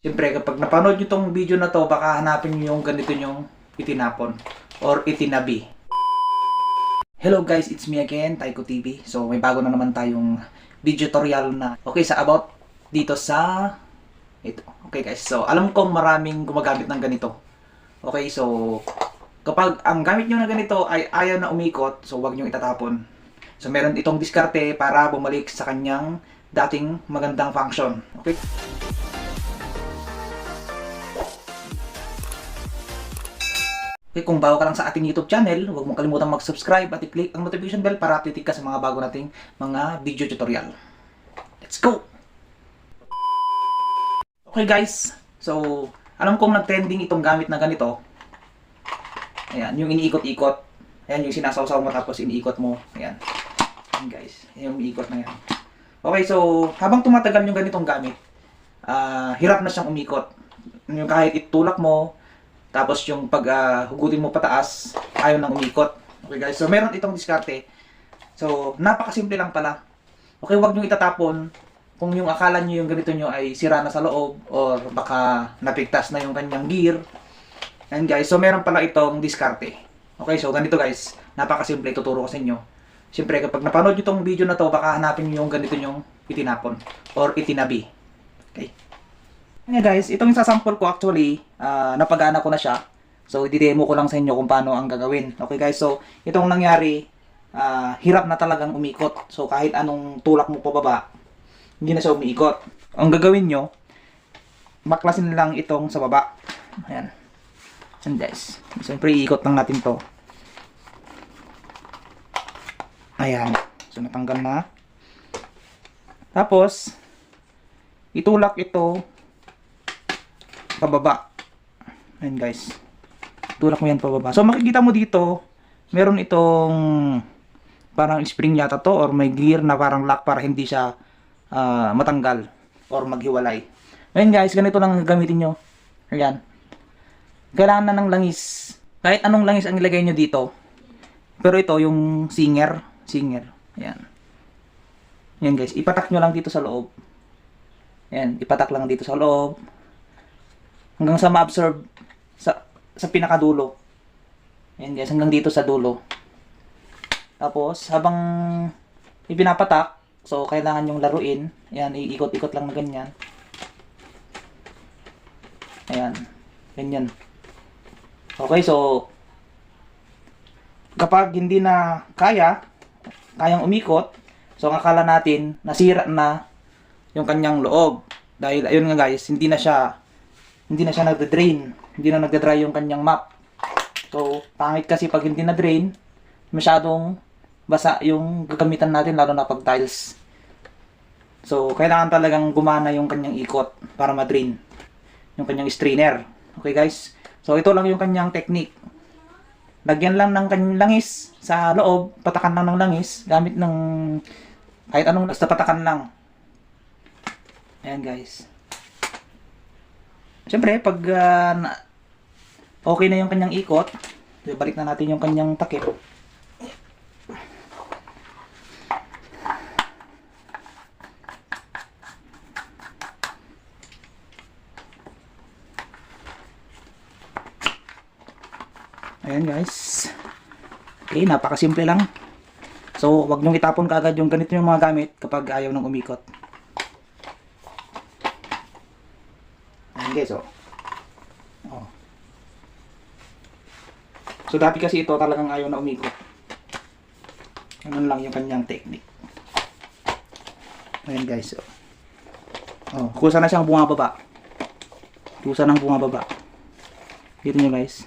Siyempre, kapag napanood nyo tong video na to, baka hanapin nyo yung ganito nyong itinapon or itinabi. Hello guys, it's me again, Taiko TV. So, may bago na naman tayong video tutorial na okay sa about dito sa ito. Okay guys, so alam kong maraming gumagamit ng ganito. Okay, so kapag ang gamit nyo na ganito ay ayaw na umikot, so wag nyo itatapon. So meron itong diskarte para bumalik sa kanyang dating magandang function. Okay? Okay, kung bago ka lang sa ating YouTube channel, huwag mong kalimutang mag-subscribe at i-click ang notification bell para update ka sa mga bago nating mga video tutorial. Let's go! Okay guys, so alam kong nag-trending itong gamit na ganito. Ayan, yung iniikot-ikot. Ayan, yung sinasawsaw mo tapos iniikot mo. Ayan. Ayan guys, yung umiikot na yan. Okay, so habang tumatagal yung ganitong gamit, ah hirap na siyang umikot. Yung kahit itulak mo, tapos yung pag ah, hugutin mo pataas, ayaw nang umikot. Okay guys, so meron itong diskarte. So, napakasimple lang pala. Okay, wag nyo itatapon kung yung akala nyo yung ganito nyo ay sira na sa loob or baka napigtas na yung kanyang gear. And guys, so meron pala itong diskarte. Okay, so ganito guys, napakasimple tuturo ko sa inyo. Siyempre, kapag napanood nyo itong video na to, baka hanapin nyo yung ganito nyong itinapon or itinabi. Okay. Yeah guys, itong sasample ko actually, ah, napagana ko na siya. So, i-demo ko lang sa inyo kung paano ang gagawin. Okay guys, so itong nangyari, ah, hirap na talagang umikot. So, kahit anong tulak mo pababa, hindi na siya umiikot. Ang gagawin nyo, baklasin lang itong sa baba. Ayan. And guys, siyempre iikot lang natin to. Ayan. So, natanggal na. Tapos, itulak ito pababa. Ayan guys. Tulak mo yan pababa. So makikita mo dito, meron itong parang spring yata to or may gear na parang lock para hindi siya ah, matanggal or maghiwalay. Ayan guys, ganito lang gamitin nyo. Ayan. Kailangan na ng langis. Kahit anong langis ang ilagay nyo dito. Pero ito, yung singer. Singer. Ayan. Ayan guys, ipatak nyo lang dito sa loob. Ayan, ipatak lang dito sa loob hanggang sa ma-absorb sa, sa pinakadulo. Ayan guys, hanggang dito sa dulo. Tapos, habang ipinapatak, so kailangan yung laruin. Ayan, iikot-ikot lang na ganyan. Ayan, ganyan. Okay, so, kapag hindi na kaya, kayang umikot, so ang akala natin, nasira na yung kanyang loob. Dahil, ayun nga guys, hindi na siya hindi na siya nagda-drain. Hindi na nagda-dry yung kanyang map. So, pangit kasi pag hindi na-drain, masyadong basa yung gagamitan natin lalo na pag tiles. So, kailangan talagang gumana yung kanyang ikot para ma-drain yung kanyang strainer. Okay guys? So, ito lang yung kanyang technique. Lagyan lang ng kanyang langis sa loob, patakan lang ng langis gamit ng kahit anong basta patakan lang. Ayan guys. Siyempre, pag na- okay na yung kanyang ikot, balik na natin yung kanyang takip. Ayan guys. Okay, napakasimple lang. So, wag niyong itapon kaagad yung ganito yung mga gamit kapag ayaw nang umikot. Ayan guys, oh. oh. So, dati kasi ito talagang ayaw na umikot. Ganun lang yung kanyang technique. Ayan guys, oh. Oh, kusa na siyang bumababa. Kusa nang bumababa. Dito nyo guys.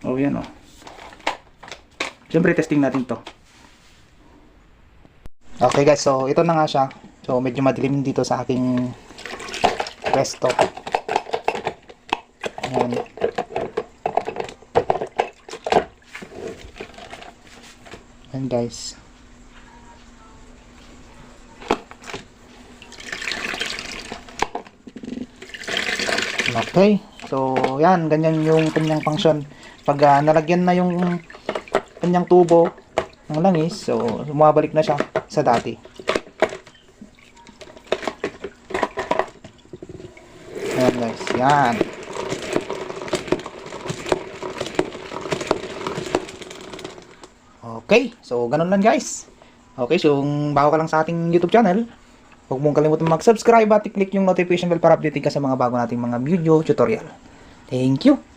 Oh, yan oh. Siyempre, testing natin to. Okay guys, so ito na nga siya. So, medyo madilim dito sa aking pwesto. Ayan. Ayan guys. Okay. So, yan. Ganyan yung kanyang function. Pag ah, nalagyan na yung kanyang tubo ng langis, so, bumabalik na siya sa dati. guys. Yan. Okay, so ganun lang guys. Okay, so kung bago ka lang sa ating YouTube channel, huwag mong kalimutan mag-subscribe at i-click yung notification bell para updated ka sa mga bago nating mga video tutorial. Thank you!